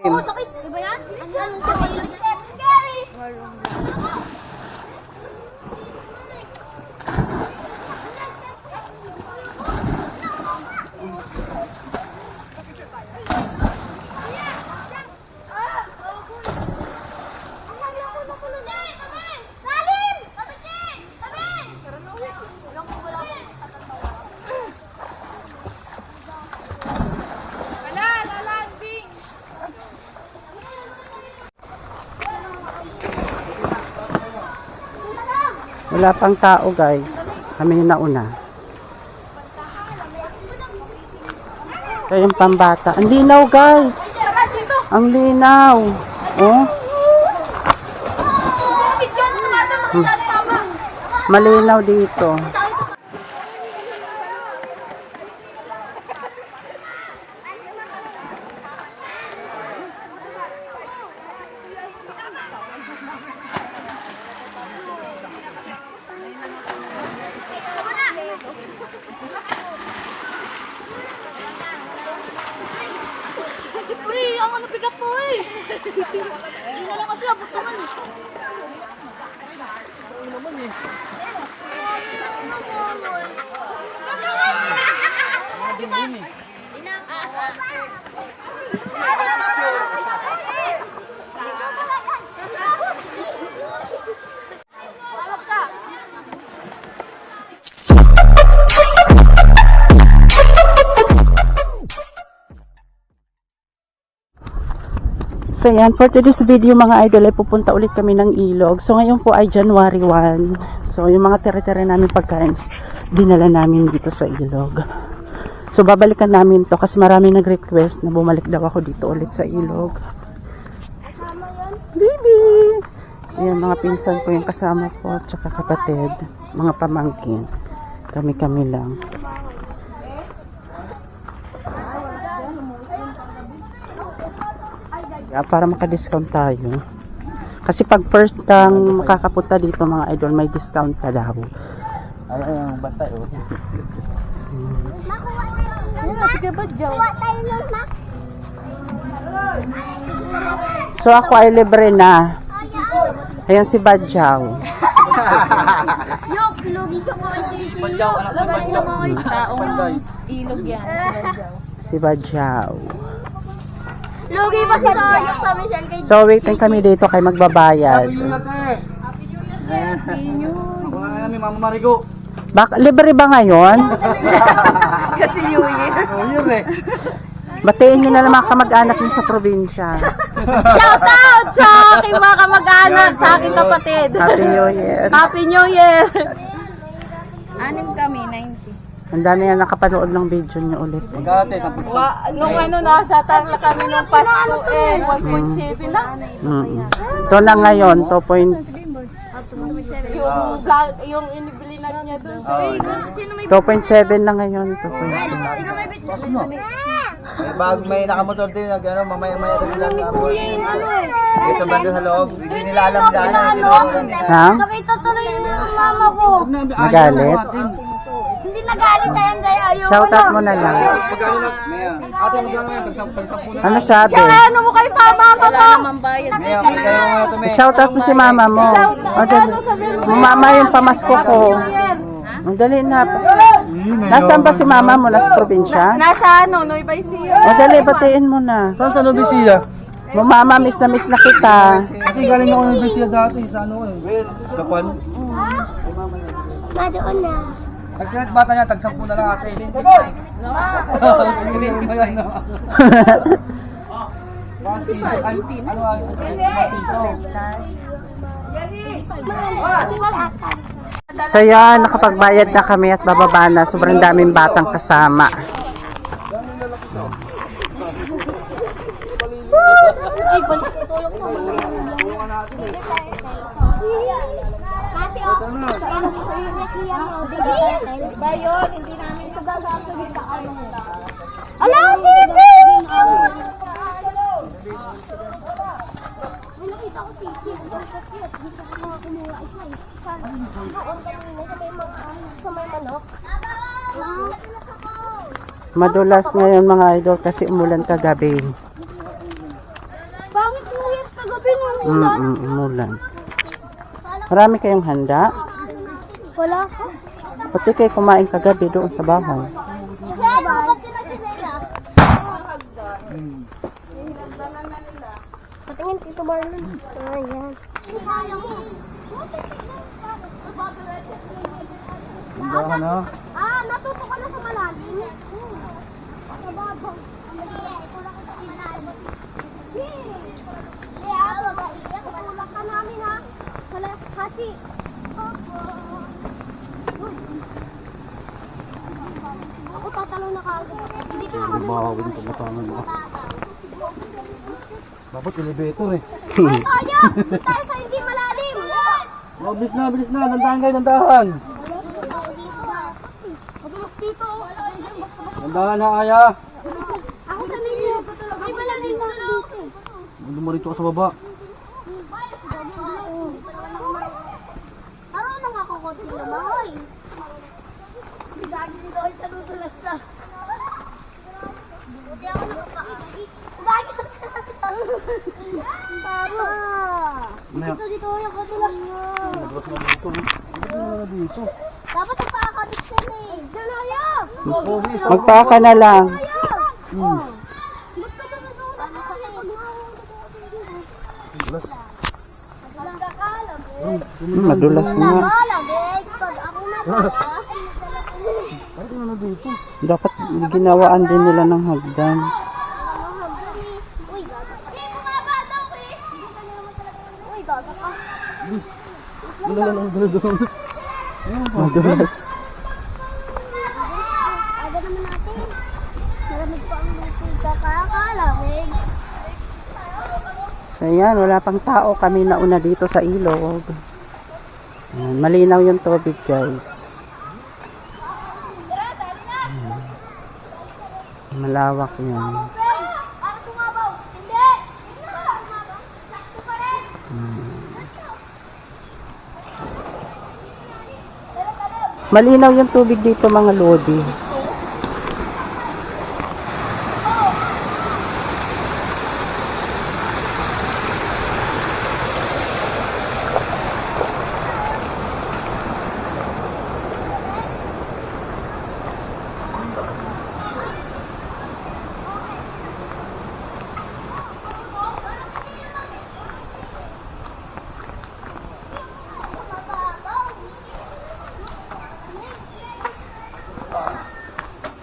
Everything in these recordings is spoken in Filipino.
Oh, sakit. Di ba yan? Ano sa ilog. Scary! Wala pang tao guys. Kami yung nauna. Ito yung pambata. Ang linaw guys. Ang linaw. Oh, malinaw dito. Hindi na lang kasi abot naman eh. So yan, for today's video mga idol ay pupunta ulit kami ng ilog. So ngayon po ay January 1. So yung mga tere-tere namin pagkain, dinala namin dito sa ilog. So babalikan namin to kasi marami nag-request na bumalik daw ako dito ulit sa ilog. Baby! Ayan, mga pinsan ko yung kasama ko, tsaka kapatid, mga pamangkin. Kami-kami lang. Yeah, para maka-discount tayo. Kasi pag first kang makakapunta dito mga idol, may discount ka daw. Ay, ay, ang bantay, oh. Sige ba, Joe? So ako ay libre na. Ayan si Badjaw. Yok, lugi ka po kay Titi. Badyaw, anak mo Panday. ilog yan. Si Badjaw. Lugi pa si Tayo sa Michelle kay So waiting kami dito kay magbabayad. Happy New Year, Mama Marigo. Bak libre ba ngayon? Kasi New Year. New Year, eh. Batiin nyo na lang mga kamag-anak nyo sa probinsya. Shout out sa aking mga kamag-anak, sa aking kapatid. Happy New Year. Happy New Year! 90. Ang dami na nakapanood ng video nyo ulit. Eh. Magkate, sa puso. Wa, nung ano, nasa tarla kami nung Pasko eh, 1.7 na. Mm. Ito na ngayon, 2.7 Yung, vlog, yung inibili na niya doon. Ah, Sino may 2.7 na ngayon, 2.7. Ikaw may bit. May bag, may nakamotor din, nag, ano, mamaya-maya rin lang. Dito ba doon sa loob? Hindi nila alam daan. Ha? Nakita tuloy ng mama ko. Magalit? Nagalit tayo kaya ayaw Shout out mo na lang. Magkano na? Ate, magkano yan? Tagsampu na. Ano sabi? Ano mo kay mama mo? May. Shout out mo si mama mo. O, dali. Mama yung pamasko ko. Ang dali na. Nasaan ba si mama mo? Nasa probinsya? Nasa ano, Nueva Ecija. O dali, batiin mo na. Saan sa Nobisia? Mo mama, miss na miss na kita. Kasi galing ako ng Nobisia dati, sa ano eh. Kapan? Madoon na. Pagkilat bata niya, tagsampu na lang ate. 25. Ayan na. Bakit piso? Ano ay? Piso. So yan, nakapagbayad na kami at bababa na. Sobrang daming batang kasama. Ay, balik ko tulog ko. Kasi ako, ano. Ba yun, hindi namin ito gagawin sa ano. Ala, sisi! Nakita ko sisi. Gusto ko mga kumuha isa eh. Saan? Doon kanina sa may mga sa may manok. Madulas ngayon mga idol kasi umulan kagabi. kagabi nung Mm, mm, umulan. Marami kayong handa? Wala ko. Pati kayo kumain kagabi doon sa bahay. Patingin, Tito Marlon. Ayan. Hindi na. Ah, natuto ka na sa malalim? Sa babaw. Kulang ka sa malalim. Kaya ako, kaiyak. Kulang ka namin ha. Wala, Hachi. Uy. Ako tatalon na kagad. Hindi ka na kami Bawin ko matangan mo. Dapat elevator eh. Ay, kaya! Doon tayo sa hindi malalim! Oh, bilis na, bilis na. Dandahan kayo, dandahan. Madulas dito! Dandahan na, Aya. Ako sa ninyo! Ay, malalim na dito! Lumaritso ka sa baba. Dito na. Buti ako nakakaagi. Lagi Tama. Ano Dito dito yung katulas. Nadulas na dito. Ano na dito? Dapat nagpakakadit yan eh. Dalaya! Magpaka na lang. Oh. Gusto mo na? Ano eh. Hmm, madulas eh. Pag ako na pala. Ano na dito? Dapat ginawaan din nila ng hagdan. Ka. Eh, eh. Lang, dala dulas. Madulas. Aga naman natin. Malamig pa ang lupig. Kakakalamig. So yan, wala pang tao kami nauna dito sa ilog. Malinaw yung tubig guys. Malawak pa rin. Malinaw yung tubig dito mga lodi.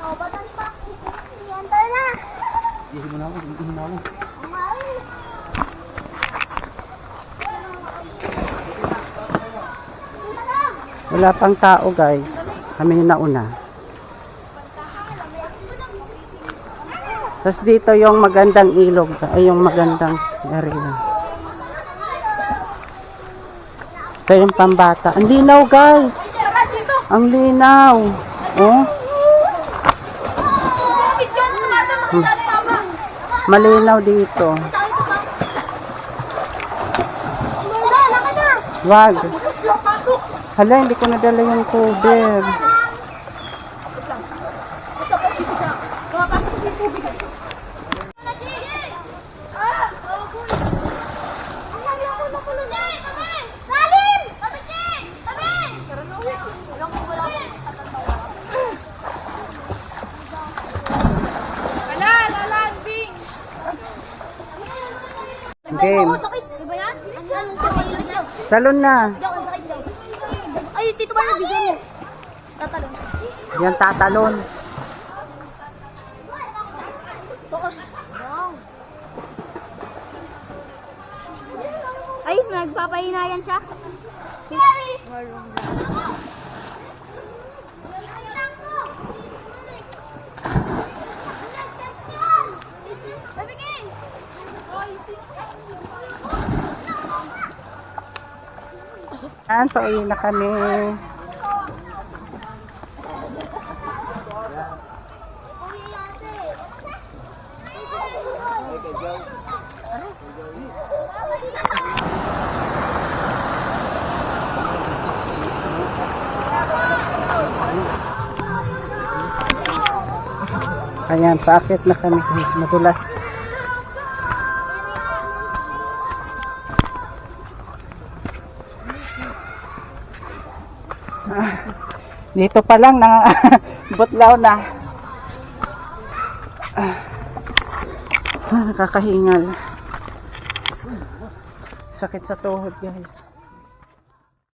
Oh, batan pa. Yan tayo na. Ihi mo na ako, ihi mo ako. Umalis. Punta na. Wala pang tao guys. Kami yung nauna. Tapos dito yung magandang ilog. Ay yung magandang area. Ito yung pambata. Ang linaw guys. Ang linaw. Oh. Hmm. Malinaw dito. Na. Wag. Hala, hindi ko nadala yung lalambing. Game. Oo, sakit. Yan tatalon. Ay, nagpapahinayan siya. Mary! Yan, pauwi na kami. Ayan, paakit na kami guys, madulas. Ah, dito pa lang na butlaw na. Nakakahingal. Sakit sa tuhod guys.